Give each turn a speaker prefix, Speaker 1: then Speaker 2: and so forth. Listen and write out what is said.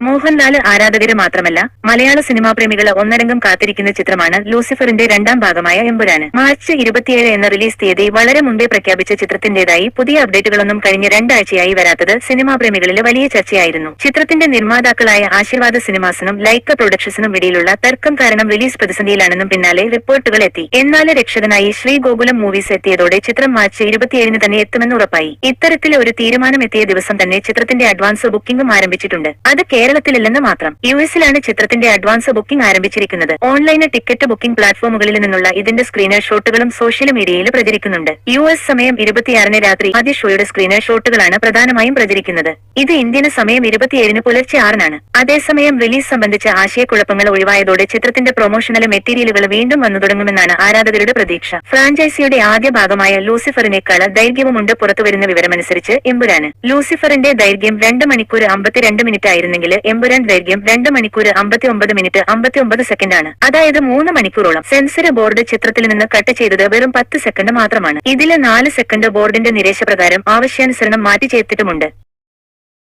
Speaker 1: മോഹൻലാൽ ആരാധകര് മാത്രമല്ല മലയാള സിനിമാ പ്രേമികൾ ഒന്നടങ്കം കാത്തിരിക്കുന്ന ചിത്രമാണ് ലൂസിഫറിന്റെ രണ്ടാം ഭാഗമായ എമ്പുരാന്. മാർച്ച് ഇരുപത്തിയേഴ് എന്ന റിലീസ് തീയതി വളരെ മുമ്പേ പ്രഖ്യാപിച്ച ചിത്രത്തിന്റേതായി പുതിയ അപ്ഡേറ്റുകളൊന്നും കഴിഞ്ഞ രണ്ടാഴ്ചയായി വരാത്തത് സിനിമാ പ്രേമികളിൽ വലിയ ചർച്ചയായിരുന്നു. ചിത്രത്തിന്റെ നിർമ്മാതാക്കളായ ആശീർവാദ സിനിമാസിനും ലൈക്ക പ്രൊഡക്ഷൻസിനും ഇടയിലുള്ള തർക്കം കാരണം റിലീസ് പ്രതിസന്ധിയിലാണെന്നും പിന്നാലെ റിപ്പോർട്ടുകൾ എത്തി. എന്നാൽ രക്ഷകനായി ശ്രീ ഗോകുലം മൂവീസ് എത്തിയതോടെ ചിത്രം മാർച്ച് ഇരുപത്തിയേഴിന് തന്നെ എത്തുമെന്ന് ഉറപ്പായി. ഇത്തരത്തിൽ ഒരു തീരുമാനം എത്തിയ ദിവസം തന്നെ ചിത്രത്തിന്റെ അഡ്വാൻസ് ബുക്കിംഗും ആരംഭിച്ചിട്ടുണ്ട്. അത് കേരളത്തിലില്ലെന്ന് മാത്രം. യു എസിലാണ് ചിത്രത്തിന്റെ അഡ്വാൻസ് ബുക്കിംഗ് ആരംഭിച്ചിരിക്കുന്നത്. ഓൺലൈൻ ടിക്കറ്റ് ബുക്കിംഗ് പ്ലാറ്റ്ഫോമുകളിൽ നിന്നുള്ള ഇതിന്റെ സ്ക്രീനർ ഷോട്ടുകളും സോഷ്യൽ മീഡിയയിൽ പ്രചരിക്കുന്നുണ്ട്. യു എസ് സമയം ഇരുപത്തിയാറിന് രാത്രി ആദ്യ ഷോയുടെ സ്ക്രീനർ ഷോട്ടുകളാണ് പ്രധാനമായും പ്രചരിക്കുന്നത്. ഇത് ഇന്ത്യൻ സമയം ഇരുപത്തിയേഴിന് പുലർച്ചെ ആറിനാണ്. അതേസമയം റിലീസ് സംബന്ധിച്ച ആശയക്കുഴപ്പങ്ങൾ ഒഴിവായതോടെ ചിത്രത്തിന്റെ പ്രൊമോഷണൽ മെറ്റീരിയലുകൾ വീണ്ടും വന്നു തുടങ്ങുമെന്നാണ് ആരാധകരുടെ പ്രതീക്ഷ. ഫ്രാഞ്ചൈസിയുടെ ആദ്യ ഭാഗമായ ലൂസിഫറിനേക്കാൾ ദൈർഘ്യവുമുണ്ട് പുറത്തുവരുന്ന വിവരമനുസരിച്ച് എമ്പുരാന്. ലൂസിഫറിന്റെ ദൈർഘ്യം രണ്ട് മണിക്കൂർ അമ്പത്തിരണ്ട് മിനിറ്റ് ആയിരുന്നെങ്കിൽ എമ്പുരാൻ ദൈർഘ്യം രണ്ട് മണിക്കൂർ അമ്പത്തി ഒമ്പത് മിനിറ്റ് അമ്പത്തി ഒമ്പത് സെക്കൻഡാണ്. അതായത് മൂന്ന് മണിക്കൂറോളം. സെൻസർ ബോർഡ് ചിത്രത്തിൽ നിന്ന് കട്ട് ചെയ്തത് വെറും പത്ത് സെക്കൻഡ് മാത്രമാണ്. ഇതിലെ നാല് സെക്കൻഡ് ബോർഡിന്റെ നിരേശപ്രകാരം ആവശ്യാനുസരണം മാറ്റി ചേർത്തിട്ടുമുണ്ട്.